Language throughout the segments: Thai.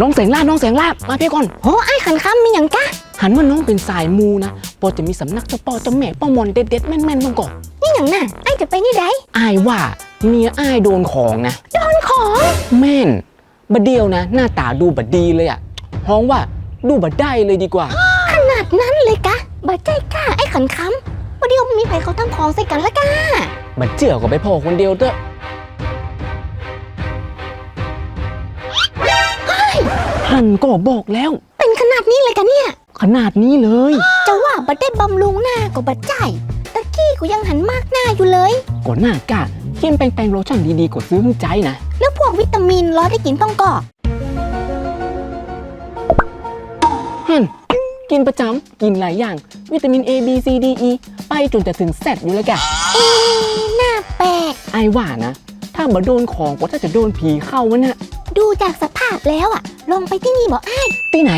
น้องแสงลาบน้องแสงลาบมาเพี่ก่อนโหไอ้ขันคำมีอย่างกะหันว่าน้องเป็นสายมูนะปอจะมีสำนักเจ้าป่อเจ้าแม่ป้ามอนเด็ดๆแม่นๆมาก่อนนี่อย่างน่ะไอ้จะไปนี่ไดอายว่าเมียอายโดนของนะ โดนของ แม่นบดเดียวนะ หน้าตาดูบดดีเลยอะฮ้องว่าดูบดได้เลยดีกว่า ขนาดนั้นเลยกะบาใจกล้าไอ้ขันคำวันเดียวมีใครเขาทำของใส่กันละกะ บัดเจือก็ไปพอคนเดียวเถอะ หันก็บอกแล้ว เป็นขนาดนี้เลยกะเนี่ย ขนาดนี้เลย จะว่าบัดได้บำรุงหน้าก็บัดใจตะกี้กูยังหันมากหน้าอยู่เลยก่อนหน้ากะเทียมแปลงๆโลชั่นดีๆกว่าซื้อให้ใจนะ แล้วพวกวิตามินร้อยได้กินต้องกอกฮันกินประจำกินหลายอย่าง วิตามิน A B C D E ไปจนจะถึงแซดอยู่แล้วแกเอ๊ะหน้าแปลกไอายว่านะ ถ้าบ่โดนของก็ถ้าจะโดนผีเข้าวะน่ะ ดูจากสภาพแล้วอะลงไปที่นี่บอกไอ้ายที่ไหน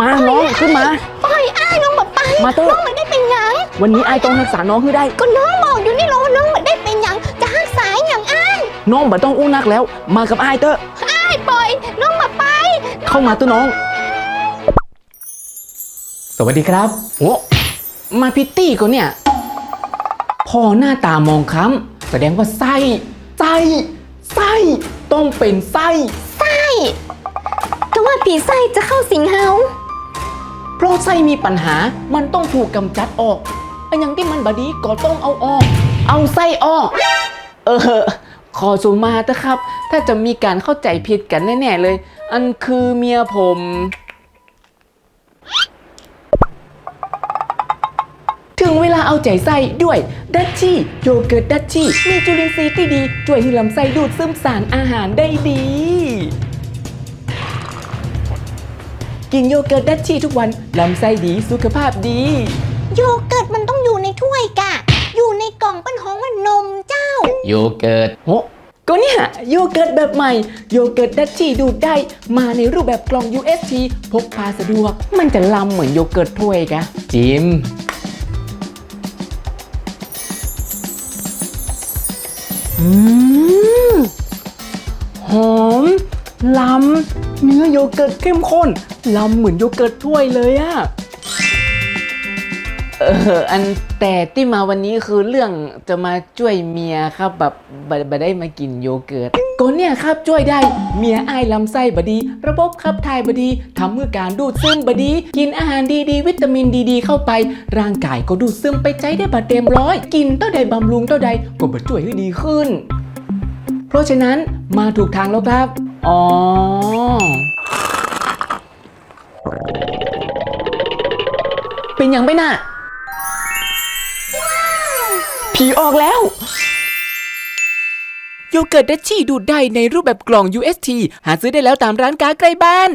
มาน้องขึ้นมา ปล่อยอ้ายน้องบอกไปมาเถอะน้องไม่ได้เป็นหยังวันนี้ไอายต้องรักษาน้องให้ได้ ก็น้องบอกอยู่นี่แล้วว่าน้องไม่ได้เป็นหยังจะหักสายหยังอ้ายน้องบ่ต้องอู้นักแล้ว มากับไอายเตอะอ้ายปล่อยน้องมาไป เข้ามาตัวน้อง สวัสดีครับ โอ้มาพิตตี้ก็เนี่ย พอหน้าตามองค้ำแสดงว่าไส้ไส้ ไส้ต้องเป็นไส้ ไส้ก็ว่าผีไส้จะเข้าสิงเฮาเพราะไส้มีปัญหามันต้องถูกกำจัดออกอันอย่างที่มันบดีก็ต้องเอาออก เอาไส้ออก เออ ขอสุมาเถอะครับ ถ้าจะมีการเข้าใจผิดกันแน่ ๆ เลย อันคือเมียผม เวลาเอาใจใส่ด้วยดัชชี่โยเกิร์ตดัชชี่มีจุลินทรีย์ที่ดีช่วยให้ลำไส้ดูดซึมสารอาหารได้ดี กินโยเกิร์ตดัชชี่ทุกวันลำไส้ดีสุขภาพดี โยเกิร์ตมันต้องอยู่ในถ้วยกะ อยู่ในกล่องเป็นของว่านมเจ้า โยเกิร์ตโอ้ก็เนี่ยโยเกิร์ตแบบใหม่ โยเกิร์ตดัชชี่ดูดได้ มาในรูปแบบกล่อง UST พกพาสะดวก มันจะลำเหมือนโยเกิร์ตถ้วยกะจิม อืมหอมลำเนื้อโยเกิร์ตเข้มข้นลำเหมือนโยเกิร์ตถ้วยเลยอะ เอออันแต่ที่มาวันนี้คือเรื่องจะมาช่วยเมียครับแบบบบได้มากินโยเกิร์ตก็เนี่ยครับช่วยได้เมียไอายลำไส้บดี ระบบขับถ่ายบดีทำเมื่อการดูดซึมบดี กินอาหารดีๆ วิตามินดีๆ เข้าไป ร่างกายก็ดูดซึมไปใจได้บัดเต็มร้อย กินเท่าใดบำรุงเท่าใดก็บัดช่วยให้ดีขึ้น เพราะฉะนั้นมาถูกทางแล้วครับอ๋อเป็นอย่างไปน่ะ ผีออกแล้ว โยเกิร์ตดัชชี่ดูดได้ในรูปแบบกล่อง UST หาซื้อได้แล้วตามร้านค้าใกล้บ้าน